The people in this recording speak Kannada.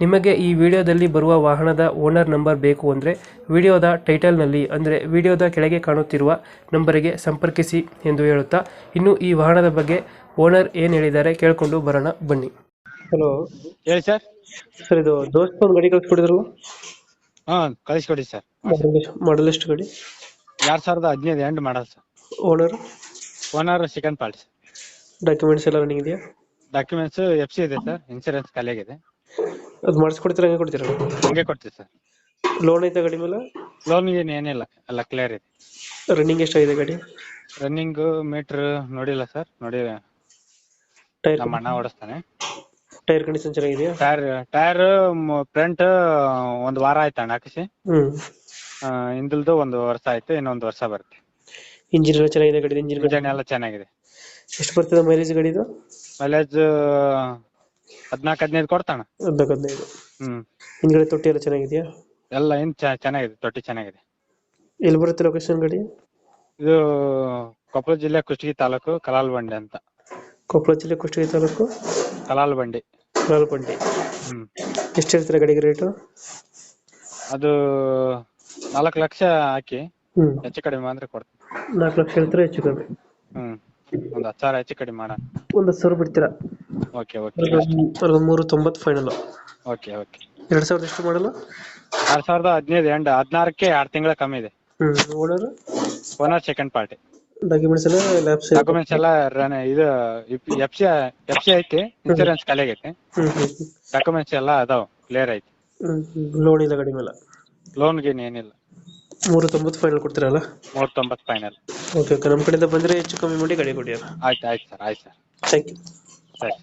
ನಿಮಗೆ ಈ ವಿಡಿಯೋದಲ್ಲಿ ಬರುವ ವಾಹನದ ಓನರ್ ನಂಬರ್ ಬೇಕು ಅಂದರೆ ವಿಡಿಯೋದ ಟೈಟಲ್ನಲ್ಲಿ ಅಂದರೆ ವಿಡಿಯೋದ ಕೆಳಗೆ ಕಾಣುತ್ತಿರುವ ನಂಬರಿಗೆ ಸಂಪರ್ಕಿಸಿ ಎಂದು ಹೇಳುತ್ತಾ ಇನ್ನು ಈ ವಾಹನದ ಬಗ್ಗೆ ಓನರ್ ಏನು ಹೇಳಿದ್ದಾರೆ ಕೇಳಿಕೊಂಡು ಬರೋಣ ಬನ್ನಿ. ಹಲೋ. ಹೇಳಿ ಸರ್. ಸರ್ ಇದು ದೋಸ್ತ ಒಂದು ಗಾಡಿ ಕಳಿಸ್ಕೊಡಿದ್ರು ಹಾ ಕಳಿಸ್ಕೊಡಿ ಸರ್. ಮಾಡಲ್ ಎಷ್ಟು ಗಾಡಿ? ಎರಡ್ ಸಾವಿರದ ಹದಿನೈದು end model sir. Owner? Owner second part documents ಎಲ್ಲ ರನ್ನಿಂಗ್ ಇದೆಯಾ? ಡಾಕ್ಯುಮೆಂಟ್ಸ್ ಎಫ್ ಸಿ ಇದೆ ಸರ್ ಇನ್ಶೂರೆನ್ಸ್ ಖಾಲಿಯಾಗಿದೆ. ಅದು ಮಾಡಿಸ್ಕೊಡ್ತೀರಾ ಹಂಗೆ ಕೊಡ್ತೀರಾ? ಹಂಗೆ ಕೊಡ್ತೀವಿ ಸರ್. ಲೋನ್ ಐತೆ ಗಾಡಿ ಮೇಲೆ? ಲೋನ್ ಏನು ಏನಿಲ್ಲ ಎಲ್ಲ ಕ್ಲಿಯರ್ ಇದೆ. ರನ್ನಿಂಗ್ ಎಷ್ಟಾಗಿದೆ ಗಾಡಿ? ರನ್ನಿಂಗ್ ಮೀಟರ್ ನೋಡಿಲ್ಲ ಸರ್ ನೋಡಿ ಟೈರ್ ನಮ್ಮ ಅಣ್ಣ ಓಡಿಸ್ತಾನೆ. ಟೈರ್ ಕಂಡೀಷನ್ ಚೆನ್ನಾಗಿದೆಯಾ? ಟೈರ್ ಟೈರ್ ಫ್ರಂಟ್ ಒಂದು ವಾರ ಆಯ್ತು ಅಣ್ಣ ಹಾಕಿಸಿ. ಹ್ಮ್. ಹಿಂದಲ್ದು ಒಂದು ವರ್ಷ ಆಯ್ತು ಇನ್ನೊಂದು ವರ್ಷ ಬರುತ್ತೆ. ಇಂಜಿನ್ ಎಲ್ಲ ಚೆನ್ನಾಗಿದೆ ಗಾಡಿ ಇಂಜಿನ್ ಗಾಡಿ? ಇಂಜನ್ ಎಲ್ಲ ಚೆನ್ನಾಗಿದೆ. ಎಷ್ಟು ಬರ್ತದೆ ಮೈಲೇಜ್ ಗಾಡಿದು ಮೈಲೇಜ್ ಹದ್ನಾಲ್ಕು ಹದಿನೈದು ಕೊಡ್ತಾಣ ಹದಿನಾಲ್ಕು ಹದಿನೈದು ಹ್ಮ್. ಹಿಂದ್ಗಡೆ ತೊಟ್ಟಿ ಎಲ್ಲ ಚೆನ್ನಾಗಿದೆಯಾ? ಎಲ್ಲ ಏನ್ ಚ- ಚೆನ್ನಾಗಿದೆ ತೊಟ್ಟಿ ಚೆನ್ನಾಗಿದೆ. ಎಲ್ಲಿ ಬರುತ್ತೆ ಲೊಕೇಶನ್ ಗಡಿ? ಇದು ಕೊಪ್ಪಳ ಜಿಲ್ಲೆ ಕುಷ್ಟಗಿ ತಾಲೂಕು ಕಲಾಲ್ ಬಂಡೆ ಅಂತ. ಕೊಪ್ಪಳ ಜಿಲ್ಲೆ ಕುಷ್ಟಗಿ ತಾಲೂಕು? ಕಲಾಲ್ ಬಂಡಿ ಬಂಡೆ ಹ್ಮ್. ಎಷ್ಟು ಹೇಳ್ತೀರಾ ಗಡಿಗೆ ರೇಟು ಅದು ನಾಲ್ಕು ಲಕ್ಷ ಹಾಕಿ ಹೆಚ್ಚು ಕಡಿಮೆ ಅಂದ್ರೆ ಕೊಡ್ತೀನಿ. ನಾಲ್ಕು ಲಕ್ಷ ಹೇಳ್ತೀರಾ ಹೆಚ್ಚು ಕಡಿಮೆ ಹ್ಮ್. ಒಂದ್ ಹತ್ತು ಸಾವಿರ ಹೆಚ್ಚು ಕಡಿಮೆ ಮಾಡೋಣ. ಒಂದು ಹತ್ತು ಸಾವಿರ ಬಿಡ್ತೀರಾ? ಓಕೆ ಓಕೆ ಅಲ್ಲ ಮೂರು ತೊಂಬತ್ತು ಫೈನಲ್ ಓಕೆ ಓಕೆ ಎರಡು ಸಾವಿರದ ಎಷ್ಟು ಮಾಡಲ್ಲ ಎರಡ್ ಸಾವಿರದ ಹದಿನೈದು ಎಂಡ್ ಹದಿನಾರಕ್ಕೆ ಎರಡು ತಿಂಗಳ ಕಮ್ಮಿ ಇದೆ. ಹ್ಮ್ owner? Owner second party documents ಎಲ್ಲ ಲ್ಯಾಬ್ಸ್ ಡಾಕ್ಯುಮೆಂಟ್ಸ್ ಎಲ್ಲ ರನ್ ಇದು ಎಫ್ ಸಿ ಎಫ್ ಸಿ ಐತಿ ಇನ್ಸೂರೆನ್ಸ್ ಖಾಲಿ ಹ್ಮ್ ಡಾಕ್ಯುಮೆಂಟ್ಸ್ ಎಲ್ಲ ಅದಾವ ಕ್ಲಿಯರ್ ಐತಿ. ಲೋನ್ ಇಲ್ಲ ಕಡಿಮೆ ಇಲ್ಲ ಲೋನ್ ಗೀನ್ ಏನಿಲ್ಲ. ಮೂರು ತೊಂಬತ್ತು ಫೈನಲ್ ಕೊಡ್ತೀರಲ್ಲ ಮೂವತ್ತೊಂಬತ್ತು ಫೈನಲ್ ಓಕೆ ಓಕೆ ನಮ್ಮ ಕಡೆಯಿಂದ ಬಂದರೆ ಹೆಚ್ಚು ಕಮ್ಮಿ ಮಾಡಿ ಗಡಿ ಕೊಡಿ ಆಯ್ತು ಆಯ್ತು ಸರ್ ಆಯ್ತು ಸರ್ ಥ್ಯಾಂಕ್ ಯು ಸರಿ.